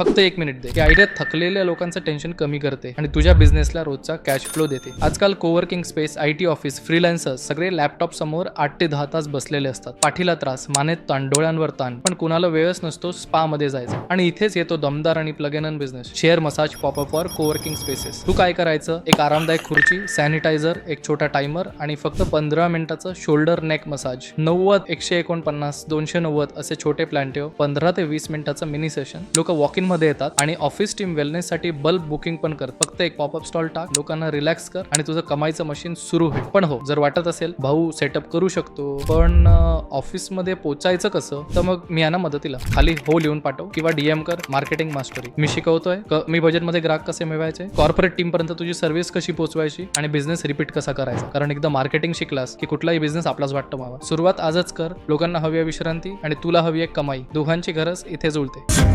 फक्त एक मिनिट दे. ही आयडिया थकलेल्या लोकांचं टेन्शन कमी करते आणि तुझ्या बिझनेसला रोजचा कॅश फ्लो देते. आजकाल coworking space IT office freelancer सगळे लॅपटॉप समोर आठ ते दहा तास बसलेले असतात. पाठीला त्रास मानेत ताण डोळ्यांवर ताण. पण कुणाला वेळच नसतो स्पा मध्ये जायचा. आणि इथेच येतो दमदार आणि plug in business share massage popup for coworking spaces तू काय करायचं? एक आरामदायक खुर्ची सॅनिटायझर एक छोटा टायमर आणि फक्त पंधरा मिनिटाचं शोल्डर नेक मसाज नव्वद एकशे एकोणपन्नास दोनशे नव्वद असे छोटे प्लॅन ठेव. पंधरा ते वीस मिनिटाचं मिनी सेशन लोक वॉक इन मध्ये येतात आणि ऑफिस टीम वेलनेस साठी बल्ब बुकिंग पण कर फक्त एक पॉपअप स्टॉल टाक लोकांना रिलॅक्स कर आणि तुझं कमाईचं मशीन सुरू होईल. पण हो जर वाटत असेल भाऊ सेटअप करू शकतो. पण ऑफिसमध्ये पोचायचं कसं? तर मग मी यांना मदतीला. खाली हो लिहून पाठव किंवा डीएम कर मार्केटिंग मास्टरी मी शिकवतोय. क- मी बजेटमध्ये ग्राहक कसे मिळवायचे? कॉर्पोरेट टीम पर्यंत तुझी सर्व्हिस कशी पोहोचवायची आणि बिझनेस रिपीट कसा करायचा? कारण एकदा मार्केटिंग शिकलास की कुठलाही बिझनेस आपलाच वाटतं मावा. सुरुवात आजच कर. लोकांना हवी आहे विश्रांती आणि तुला हवी आहे कमाई. दोघांची गरज इथे जुळते.